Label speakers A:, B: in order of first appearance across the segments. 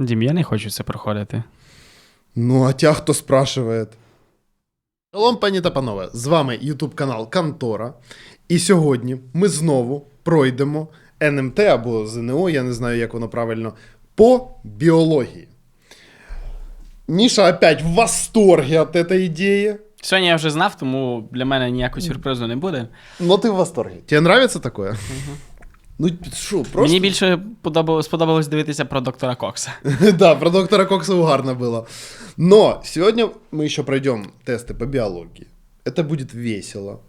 A: Дім, я не хочу це проходити.
B: Ну, а тя хто спрашиває? Шалом, пані та панове! З вами YouTube канал Кантора. І сьогодні ми знову пройдемо НМТ або ЗНО, я не знаю, як воно правильно, по біології. Міша опять в восторге от этой ідеї.
A: Сьогодні я вже знав, тому для мене ніякого сюрпризу не буде.
B: Ну, ти в восторге. Тебе нравится такое? Ну, що, просто.
A: Мені більше подобалось, сподобалось дивитися про доктора Кокса.
B: да, про доктора Кокса угарно было. Но сегодня мы еще пройдем тесты по биологии. Это будет весело.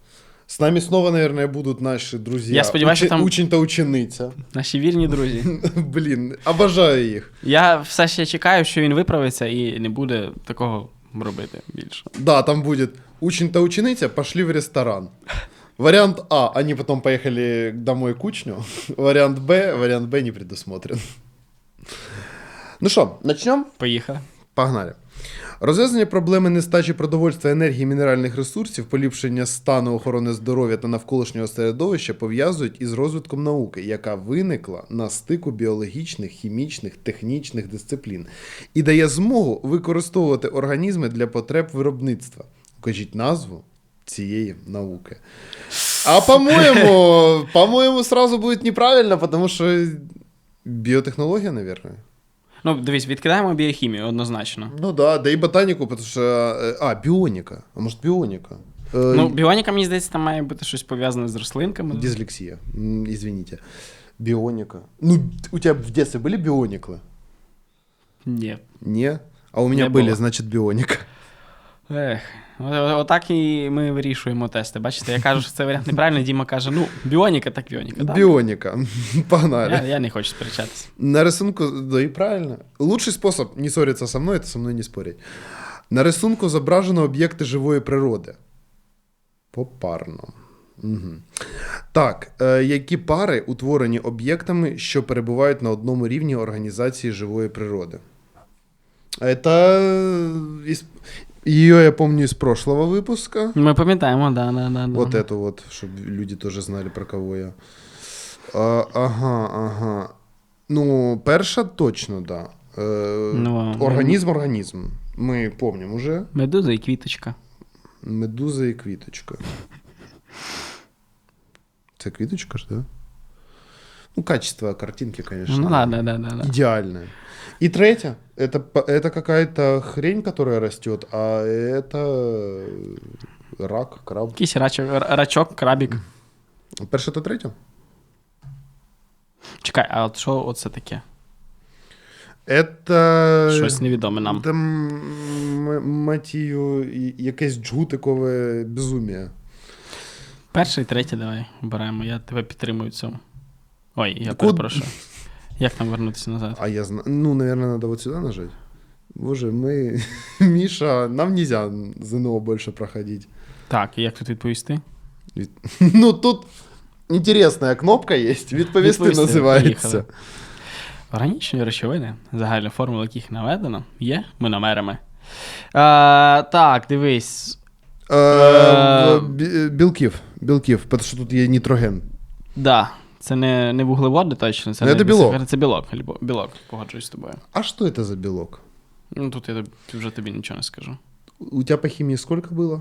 B: С нами снова, наверное, будут наши друзья.
A: Я сподіваюся, що там-
B: Учень та учениця.
A: Наші вірні друзі.
B: Блін, обожаю їх.
A: Я все ще чекаю, що він виправиться і не буде такого робити більше.
B: Да, там будет учень та учениця пошли в ресторан. Вариант А, они потом поехали домой к учню. Вариант Б, вариант Б не предусмотрен. Ну що, начнем?
A: Поїхали.
B: Погнали. Розв'язання проблеми нестачі продовольства, енергії, мінеральних ресурсів, поліпшення стану охорони здоров'я та навколишнього середовища пов'язують із розвитком науки, яка виникла на стику біологічних, хімічних, технічних дисциплін, і дає змогу використовувати організми для потреб виробництва. Укажіть назву цієї науки. А по-моєму, по-моєму, сразу буде неправильно, тому що біотехнологія, наверное.
A: Ну, дивись, відкидаємо біохімію однозначно.
B: Ну да, да и ботанику, потому что... э, А, бионика. А может, бионика? Э,
A: Ну, біоніка, мені здається, там має бути щось пов'язане з рослинками.
B: Дислексия. М, Извините. Бионика. Ну, у тебя в детстве были биониклы?
A: Ні.
B: Не? А у меня
A: Не
B: были,
A: было. Ех, отак і ми вирішуємо тести. Бачите, я кажу, що це варіант неправильний, Діма каже, ну, біоніка так біоніка. Да?
B: Бионика. Погнали.
A: Я, я не хочу сперечатися.
B: На рисунку, да и правильно. Лучший способ не ссориться со мной, это со мной не спорить. На рисунку зображено об'єкти живої природи. Попарно. Угу. Так, е, які пари утворені об'єктами, що перебувають на одному рівні організації живої природи? Это из... Ее я помню из прошлого выпуска.
A: Ми пам'ятаємо, да, да, да, да.
B: Вот эту вот, чтобы люди тоже знали, про кого я. А, ага, ага. Ну, перша точно, да. Е,
A: Ну,
B: організм, організм. Ми помним уже.
A: Медуза і квіточка.
B: Медуза і квіточка. Це квіточка ж, да? Ну, качество картинки, конечно.
A: Ну, да, да, да, да, да.
B: Идеальное. И третья, это, по- это какая-то хрень, которая растет, а это рак, краб.
A: Якийсь рачок, р- рачок, крабік.
B: Перша та третя?
A: Чекай, а от що оце таке?
B: Это.
A: Щось невідоме нам.
B: Там м- мать її, і- якесь джгутикове безумие.
A: Перше і третє давай обираємо. Я тебе підтримую в цьому. Ой, я
B: Куд-
A: перепрошую. Як нам вернутися назад?
B: А я знаю. Ну, наверное, надо вот сюда нажать. Боже, мы. Миша, нам нельзя ЗНО больше проходить.
A: Так, і як тут відповісти?
B: Ну, тут интересная кнопка есть. Відповісти
A: Відповісти,
B: називається.
A: поїхали. Органічні речовини, загальна формула яких наведено, є мономерами. А, так, дивись.
B: Е,
A: Е,
B: Білків. Білків, тому що тут є нітроген.
A: Да, це не, не вуглеводи точно, це
B: Ну,
A: не
B: це білок.
A: десахар- Це білок, лібо- білок, погоджуюсь з тобою.
B: А що це за білок?
A: Ну тут я тоб- вже тобі нічого не скажу.
B: У тебя по химии сколько было?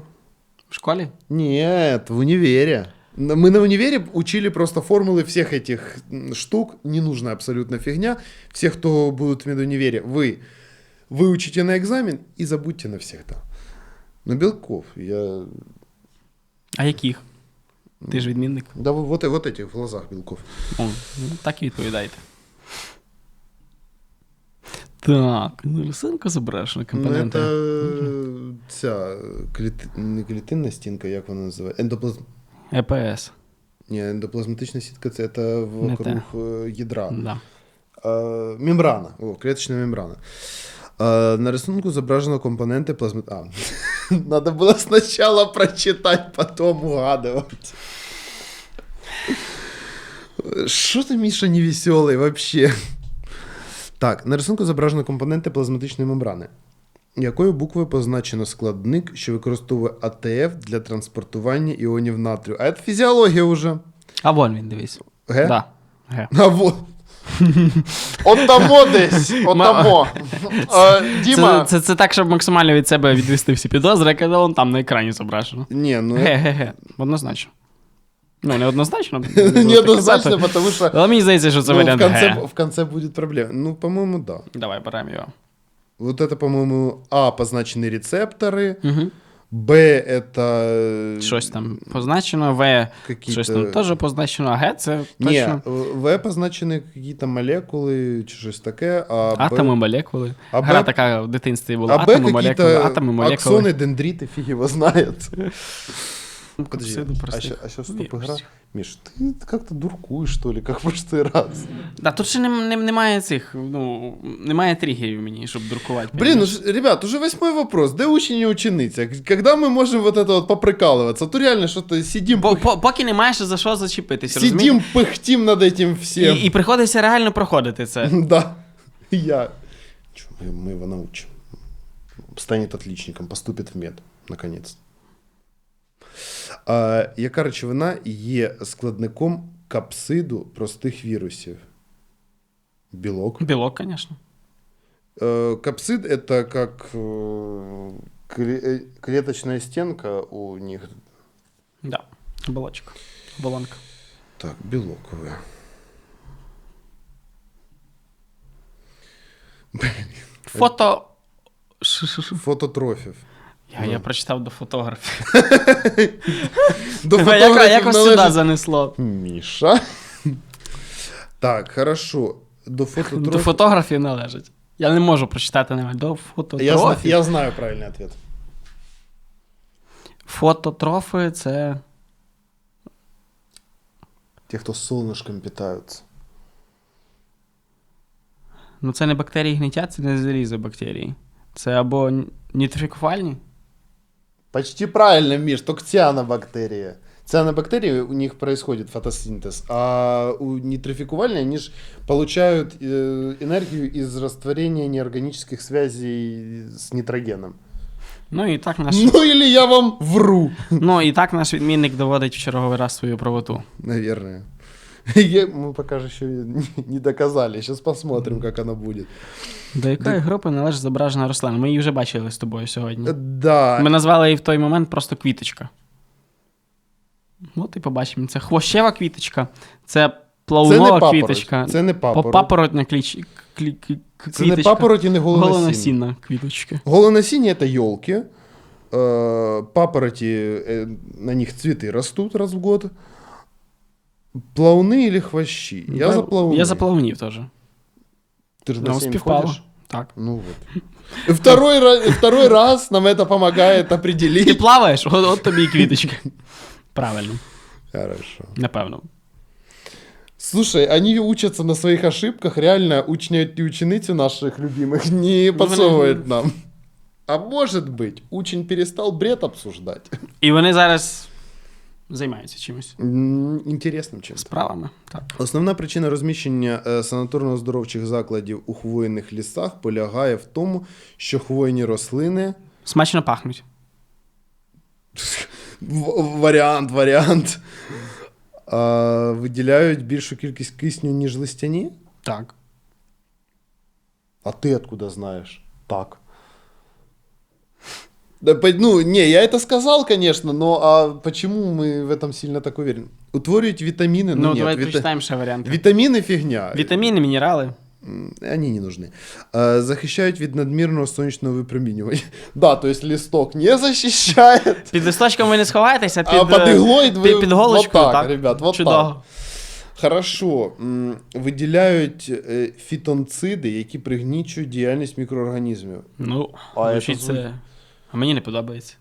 A: В школі?
B: Нет, в универе. Н- Мы на универе учили просто формулы всех этих м, штук. Ненужная абсолютно фигня. Всех, кто будут в медунивере, вы выучите на экзамен и забудьте навсегда. Но Белков, я...
A: А яких? Ти ж відмінник.
B: Да вот, вот, вот этих в глазах Белков.
A: О, ну, так і відповідайте. Так, ну рисунка зображена
B: Ну,
A: компоненти.
B: это ця кліти... не клітинна стінка, як вона називає? Ендоплазм...
A: ЕПС.
B: Ні, ендоплазматична сітка це, це
A: Не те.
B: вокруг е, ядра.
A: Да.
B: Э, мембрана. О, клеточная мембрана. Э, на рисунку зображено компоненты плазмы... А, надо было сначала прочитать, потом угадывать. Что ты, Миша, невеселый вообще? Так, на рисунку зображено компоненти плазматичної мембрани. Якою буквою позначено складник, що використовує АТФ для транспортування іонів натрію? А це фізіологія вже.
A: А вон він, дивись.
B: Г?
A: Да. Г.
B: А вот. Отамо десь, отамо. Е, Діма.
A: Це, це, це так, щоб максимально від себе відвести всі підозри, яке вон там на екрані зображено.
B: Ні, ну
A: Ге-ге-ге, однозначно. Ну, не однозначно.
B: неоднозначно, потому що
A: Але мені здається, що це
B: ну, в,
A: варіант
B: конце,
A: Г.
B: в конце будет проблема. Ну, по-моему, да.
A: Давай, беремо його.
B: Вот это, по-моему, А, позначены рецепторы,
A: Угу.
B: Б, это...
A: Щось там позначено, В
B: Какие-то...
A: щось там теж позначено, а Г це
B: Ні,
A: точно
B: В позначені какие-то молекули чи щось таке, а
A: атоми,
B: Б...
A: молекули.
B: А
A: Гра
B: Б-
A: така в дитинстві була.
B: А Б
A: атоми, молекули,
B: какие-то
A: атоми, молекули.
B: аксоны, дендриты, фиг его знает. Подожди,
A: Капсиду
B: а,
A: простих
B: ща- а сейчас стоп,
A: вірусів.
B: игра. Миш, ты как-то дуркуешь, что ли, как в прошлый раз.
A: Да, тут ще нем- нем- немає цих, ну, немає тригерів мені, щоб друкувати.
B: Блин, ну,
A: понімаєш?
B: ж- ребят, уже восьмой вопрос. Да учень и учениця? Когда мы можем вот это вот поприкалываться? То реально что-то сидим,
A: По-
B: пых-
A: по- Поки немає ще за що зачепитися. розумієш?
B: сидим, пыхтим над этим всем.
A: І, і приходиться реально проходити це.
B: Да. Я. Чё, мы, мы его научим. Станет отличником, поступит в мед, наконец. А, яка речовина є складником капсиду простих вірусів? Білок.
A: Білок, звісно.
B: Э, Капсид это как э, кле- э, клеточная стенка у них.
A: Да. Оболочка. Оболонка.
B: Так, белоковые.
A: Фото. Ш- ш- ш-
B: Фототрофів.
A: Я, я прочитав до фотографів.
B: До фотографів
A: Якось
B: належить-
A: сюди занесло.
B: Міша. Так, хорошо. До
A: До
B: фототрофів.
A: фотографів належить. Я не можу прочитати навіть. До фототрофів.
B: я знаю правильний ответ.
A: Фототрофи це.
B: Те, хто з солнышком питаються.
A: Ну, це не бактерії гниття, це не залізобактерії. Це або нітрифікувальні.
B: Почти правильно, Миш, только цианобактерия. Цианобактерии, у них происходит фотосинтез, а у нейтрификувальные, они же получают э, энергию из растворения неорганических связей с нитрогеном.
A: Ну і так наш,
B: Ну или я вам вру.
A: ну, і так наш відмінник доводить в черговий раз свою правоту.
B: Наверное. Я- Мы пока же еще не- не доказали. Сейчас посмотрим, как оно будет.
A: До якої групи належить зображена рослина? Ми її вже бачили з тобою сьогодні.
B: Да.
A: Ми назвали її в той момент просто квіточка. От і побачимо. Це хвощева квіточка, це
B: Це не
A: плавунова
B: папороть.
A: квіточка,
B: Це не папороть.
A: папоротня кліч... клі... клі-
B: Це не
A: квіточка.
B: папороть і не голоносіння.
A: Голоносінна квіточка.
B: Голоносіння это елки. Папороти, э, на них цветы растут раз в год. Плауны или хвощи? Я за плауны.
A: Я за плавунів теж.
B: Ты же в
A: Ну,
B: бассейн
A: співпало.
B: ходишь?
A: Так.
B: Ну вот. Второй, ра- второй раз нам это помогает
A: Ти
B: определить.
A: плаваєш, от, от тобі і квіточка. Правильно,
B: Хорошо.
A: напевно.
B: Слушай, они учатся на своих ошибках, реально учнять и ученицу наших любимых не
A: Ну,
B: подсовывает нам. А может быть, учень перестал бред обсуждать.
A: І вони зараз займаються чимось.
B: М, Интересным.
A: Справами. Так.
B: Основна причина розміщення е, санаторно-оздоровчих закладів у хвойних лісах полягає в тому, що хвойні рослини.
A: Смачно пахнуть.
B: Варіант, варіант. А, виділяють більшу кількість кисню, ніж листяні?
A: Так.
B: А ти откуда знаєш? Так. Да, по- ну, не, я это сказал, конечно, но а почему мы в этом сильно так уверены? Утворюють вітаміни, ну,
A: Ну,
B: нет,
A: давай
B: віта-
A: прочитаємо ще варіанти.
B: Вітаміни фігня.
A: Вітаміни, мінерали.
B: М, Они не нужны. А, Захищають від надмірного сонячного випромінювання. Да, то есть листок не защищает.
A: Під листочком ви не сховаєтеся, під,
B: А під
A: е,
B: іглою ви
A: під, під голочкою,
B: вот так,
A: так,
B: ребят, вот
A: Чудово.
B: так. Хорошо. М, Виділяють е, фітонциди, які пригнічують діяльність мікроорганізмів.
A: Ну,
B: А
A: звучить
B: це
A: це. А мені не подобається.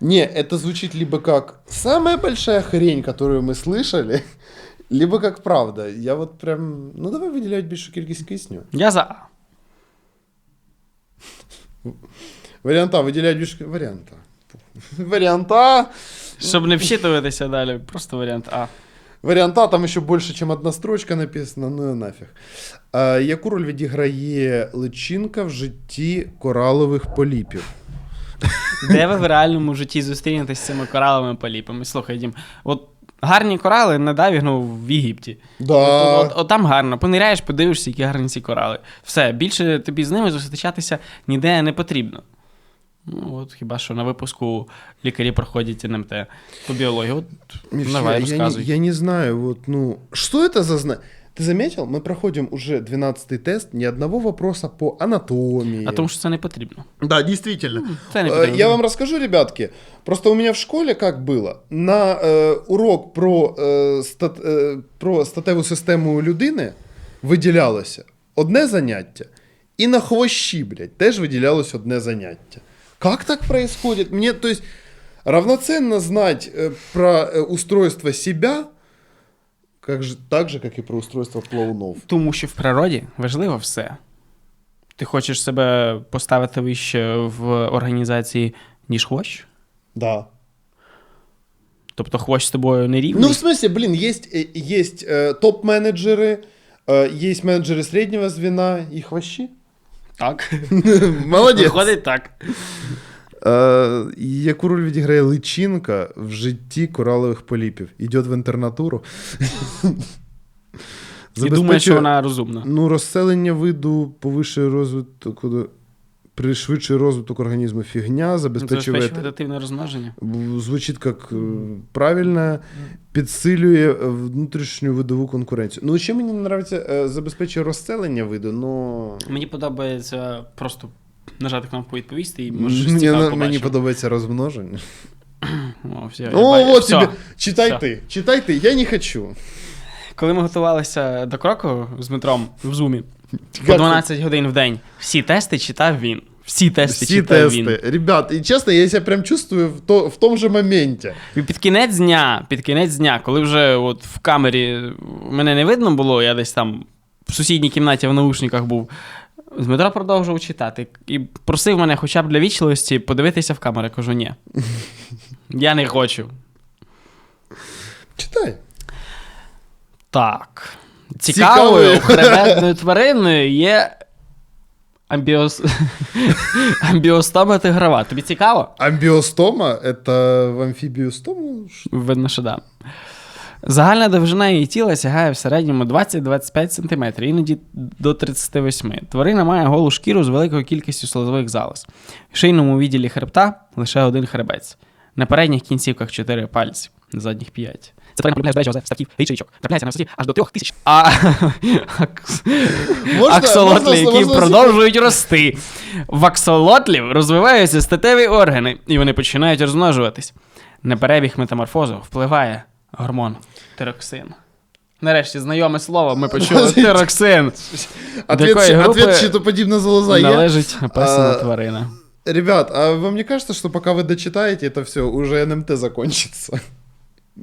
B: Не, это звучит либо как самая большая хрень, которую мы слышали, либо как правда. Я вот прям. Ну давай виділяють більшу кількість кисню.
A: Я за А.
B: Варіанта, виділяють більшу варіанта. Варіанта.
A: Щоб не вчитуватися далі, просто варіант А.
B: Варіанта там ще більше, ніж одна строчка написана, ну і нафіг. А, яку роль відіграє личинка в житті коралових поліпів?
A: Де ви в реальному житті зустрінетесь з цими кораловими поліпами? Слухай, Дім, от Гарні корали на дайвінгу в Єгипті.
B: Да.
A: От, от, от там гарно. Пониряєш, подивишся, які гарні ці корали. Все, більше тобі з ними зустрічатися ніде не потрібно. Ну, от хіба що на випуску лікарі проходять НМТ по біології. От,
B: Миш,
A: давай,
B: я, я, не, я не знаю, вот, ну, что это за знание? Ты заметил, мы проходим уже 12-й тест, ни одного вопроса по анатомии.
A: А тому що це не потрібно.
B: Да, действительно.
A: Це не
B: Э,
A: потрібно.
B: Я вам расскажу, ребятки. Просто у меня в школе как было? На е, урок про, е, стат, е, про статеву систему людини виділялося одне заняття, і на хвощі, блядь, теж виділялось одне заняття. Как так происходит? Мне, то есть, равноценно знать э, про э, устройство себя, как же, так же, как и про устройство плавунов.
A: Тому що в природі важливо все. Ти хочеш себе поставити вище в організації, ніж хвощ?
B: Да.
A: Тобто хвощ з тобою не рівний?
B: Ну, в смысле, блин, есть, э, есть э, топ-менеджеры, э, есть менеджеры среднего звена и хвощи.
A: так.
B: Молодець.
A: Виходить так.
B: Е, яку роль відіграє личинка в житті коралових поліпів? Іде в інтернатуру.
A: І думає, що вона розумна.
B: Ну, розселення виду повищує розвиток, пришвидшує розвиток організму фігня, забезпечує
A: забезпечує вегетативне розмноження.
B: звучить як е, правильно, підсилює внутрішню видову конкуренцію. Ну, ще мені подобається, е, забезпечує розселення виду, но
A: Мені подобається просто нажати кнопку відповісти і можеш щось
B: мені,
A: цікаве
B: мені
A: побачити.
B: подобається розмноження.
A: О, все, я
B: О,
A: бачу.
B: вот
A: Все.
B: тебе. Читай
A: Все.
B: ти, читай ти, я не хочу.
A: Коли ми готувалися до кроку з Дмитром в зумі по 12 годин в день, всі тести читав він. Всі тести
B: Всі
A: читав
B: тести.
A: він.
B: Ребят, і чесно, я себе прям чувствую в, то, в тому же моменті.
A: І під кінець дня, під кінець дня, коли вже от в камері мене не видно було, я десь там в сусідній кімнаті в наушниках був. Дмитро продовжував читати і просив мене хоча б для вічливості подивитися в камеру. Я кажу, ні. Я не хочу.
B: Читай.
A: Так.
B: Цікавою.
A: Хребетною твариною є амбіос... амбіостома тигрова. Тобі цікаво?
B: Амбіостома это в амфібію стому?
A: Видно, що да. Загальна довжина її тіла сягає в середньому 20-25 см, іноді до 38 Тварина має голу шкіру з великою кількістю слизових залоз. В шийному відділі хребта лише один хребець. На передніх кінцівках 4 пальці, на задніх 5. Це тварина полюбляє збережжя озер, ставків, річок. Трапляється на висоті аж до 3 тисяч. А аксолотлі, які продовжують рости. В аксолотлів розвиваються статеві органи, і вони починають розмножуватись. На перебіг метаморфозу впливає гормон тироксин. Нарешті знайоме слово ми почули тироксин. До якої
B: Ответ,
A: групи
B: ответ щитоподібна залоза є.
A: належить описана
B: А,
A: тварина.
B: Ребят, а вам не кажется, что пока вы дочитаете это все, уже НМТ закончится?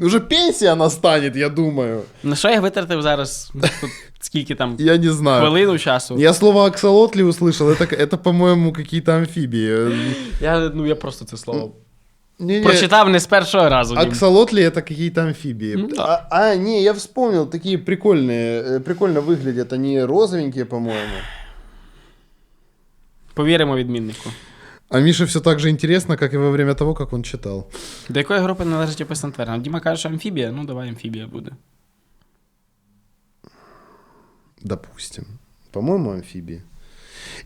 B: Уже пенсия настанет, я думаю.
A: На що я витратив зараз? Тут скільки там
B: Я не знаю.
A: хвилину часу?
B: Я слово аксолотли услышал, это, это по-моему, какие-то амфибии.
A: Я, ну, я просто це слово
B: Не-не,
A: прочитав не з першого разу. ні.
B: Аксолотли это какие-то амфибии.
A: Ну да.
B: а, а, не, я вспомнил, такие прикольные, э, прикольно выглядят, они розовенькие, по-моему.
A: Повіримо відміннику.
B: А Мише все так же интересно, как и во время того, как он читал.
A: До якої групи належить описана тварина? Діма каже, що амфібія, ну давай амфібія буде.
B: Допустим. По-моему, амфибии.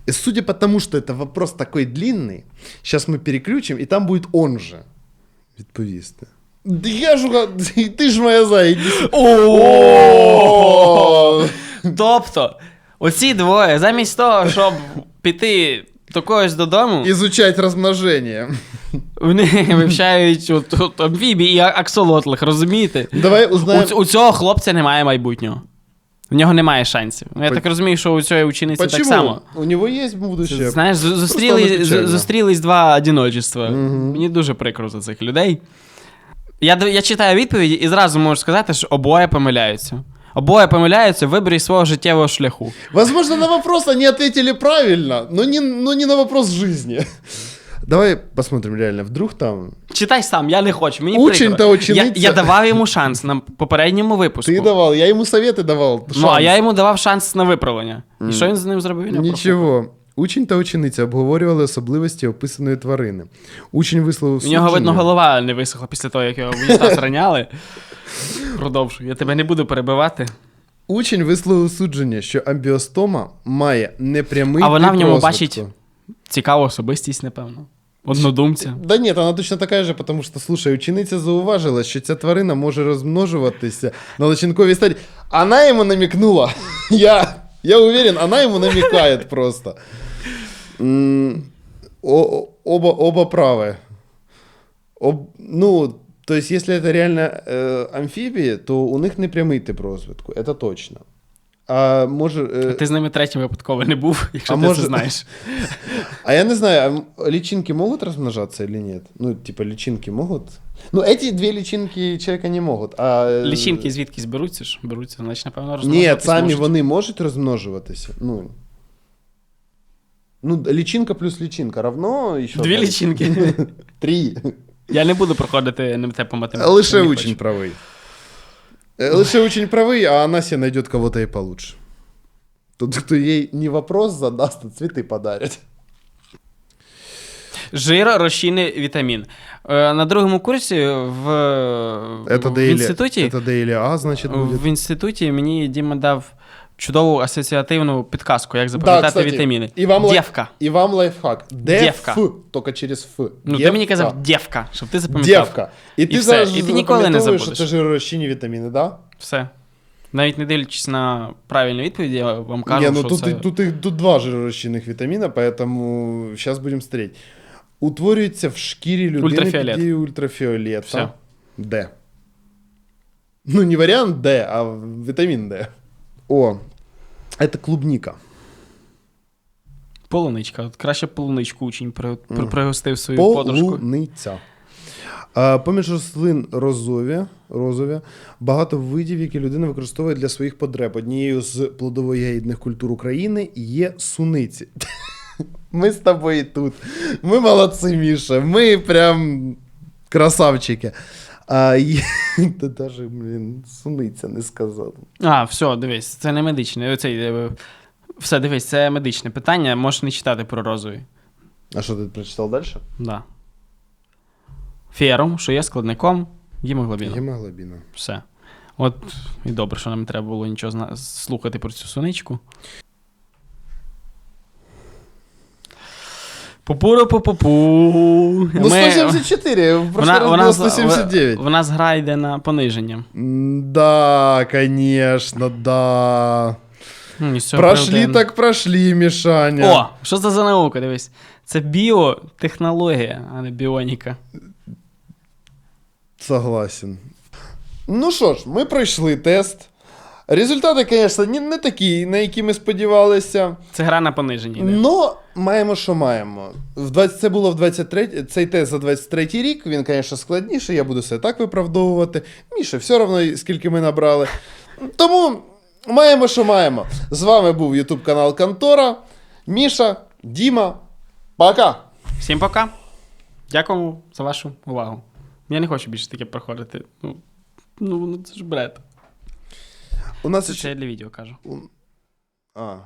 B: И судя по тому, что это вопрос такой длинный, сейчас мы переключим, и там будет он же. Відповісти. Да я ж уга- Ти ж моя зая, іди сюди. О!
A: Тобто, оці двоє, замість того, щоб піти до когось додому,
B: Изучать розмноження.
A: вони вивчають от, от, амфібії і аксолотлих, розумієте?
B: Давай
A: У,
B: узнаємо.
A: у цього хлопця немає майбутнього. В нього немає шансів. Я
B: По-
A: так розумію, що у цієї учениці так само.
B: У него есть будущее.
A: Знаєш, з- зустріли, зустрілись два одиночества.
B: Мгм.
A: Мені дуже прикро за цих людей. Я, я читаю відповіді і зразу можу сказати, що обоє помиляються. Обоє помиляються в виборі свого життєвого шляху.
B: Возможно, на вопрос они ответили правильно, но не, но не на вопрос жизни. Давай посмотрим реально. Вдруг там...
A: Читай сам, я не хочу. Мені
B: Учень
A: прикро.
B: та учениця.
A: Я, я давав йому шанс на попередньому випуску.
B: Ты давал, я ему советы давал.
A: Ну, а я йому давав шанс на виправлення. І що він з ним зробив? Він його
B: Нічого. Учень та учениця обговорювали особливості описаної тварини. Учень висловив
A: У нього, видно, голова не висохла після того, як його в унітаз раняли. Продовжуй. Я тебе не буду перебивати.
B: Учень висловив судження, що амбіостома має непрямий
A: А вона в ньому
B: розвитку.
A: бачить цікаву особистість, напевно. Однодумця.
B: Да ні, вона точно така же, тому що, слушай, учениця зауважила, що ця тварина може розмножуватися на личинковій стадії. Вона йому намікнула. Я, я уверен, вона йому намікає просто. М, о- оба, оба правы. Об, ну, то есть, если это реально э, амфибии, то у них не прямий тип розвитку, это точно. А може. е,
A: Ти з ними третім випадково не був, якщо
B: А
A: ти
B: може-
A: це знаєш.
B: А я не знаю, а личинки могут размножаться или нет? Ну, типа, личинки могут? Ну, эти две личинки человека не могут. А... е,
A: Лічинки звідкись беруться ж? Беруться, значить, напевно,
B: Ні,
A: розмножуватись
B: самі
A: можуть.
B: вони можуть розмножуватися. Ну, ну, личинка плюс личинка равно еще.
A: Дві
B: одна
A: лічинки.
B: Три.
A: Я не буду проходити НМТ по математиці.
B: Лише учень правий. Е, Лише учень правий, а она себе найдет кого-то и получше. Тот, кто ей не вопрос задаст, а цветы подарит.
A: Жир, розчинний вітамін. Е, На другому курсі в,
B: Это
A: в
B: Дейли,
A: інституті
B: это Дейли А, значит, будет.
A: в інституті мені Діма дав чудову асоціативну підказку, як запам'ятати
B: кстати,
A: вітаміни.
B: і вам лай-
A: Дєвка.
B: И вам лайфхак. Деф,
A: Девка.
B: только через Ф.
A: Ну, ти мені казав дєвка, щоб ти запам'ятав.
B: Девка. І
A: І
B: ти
A: все,
B: зараз
A: і ти ніколи не
B: запам'ятовуєш, що
A: забудеш.
B: це жиророзчинні вітаміни, да?
A: Все. Навіть не дивлячись на правильну відповідь, я вам кажу,
B: Ні, ну
A: що
B: тут,
A: це...
B: і- тут, їх- тут два жиророзчинних вітаміна, поэтому зараз будемо стріти. Утворюється в шкірі людини
A: Ультрафіолет.
B: під дією ультрафіолета.
A: Все.
B: Д. Ну, не варіант Д, а вітамін Д. О, це клубніка.
A: Полуничка. Краще полуничку учень при, при, пригостив свою подружку.
B: Полуниця. Поміж рослин розові, розові, багато видів, які людина використовує для своїх потреб. Однією з плодово-ягідних культур України є суниці. Ми з тобою тут. Ми молодці, Міша. Ми прям красавчики. А, є... Та даже, блін, суниця не сказав.
A: А, все, дивись, це не медичне. Оцей, е, все, дивись, це медичне питання, можеш не читати про розові.
B: А що ти прочитав далі?
A: Да. Ферум, що є складником гемоглобіну.
B: Гемоглобіна.
A: Все. От і добре, що нам не треба було нічого зна- слухати про цю суничку. Попуру-пу-пу-пу.
B: Ну, 174, в прошлый раз було 179.
A: в нас гра йде на пониження.
B: Да, конечно, да.
A: Ну, з цього
B: Прошли
A: приводу-
B: так прошли, Мішаня.
A: О, що це за наука? Дивись. Це біотехнологія, а не біоніка.
B: Согласен. Ну що ж, ми пройшли тест. Результати, звісно, не, не такі, на які ми сподівалися.
A: Це гра на пониженні. йде.
B: Но маємо, що маємо. В 20, це було в 23, цей тест за 23 рік. Він, звісно, складніший, я буду себе так виправдовувати. Міша, все одно, скільки ми набрали. Тому маємо, що маємо. З вами був YouTube канал Контора. Міша, Діма. Пока!
A: Всім пока. Дякую за вашу увагу. Я не хочу більше таке проходити. Ну, ну, ну це ж бред.
B: У нас
A: Це
B: ще...
A: я для відео кажу.
B: А.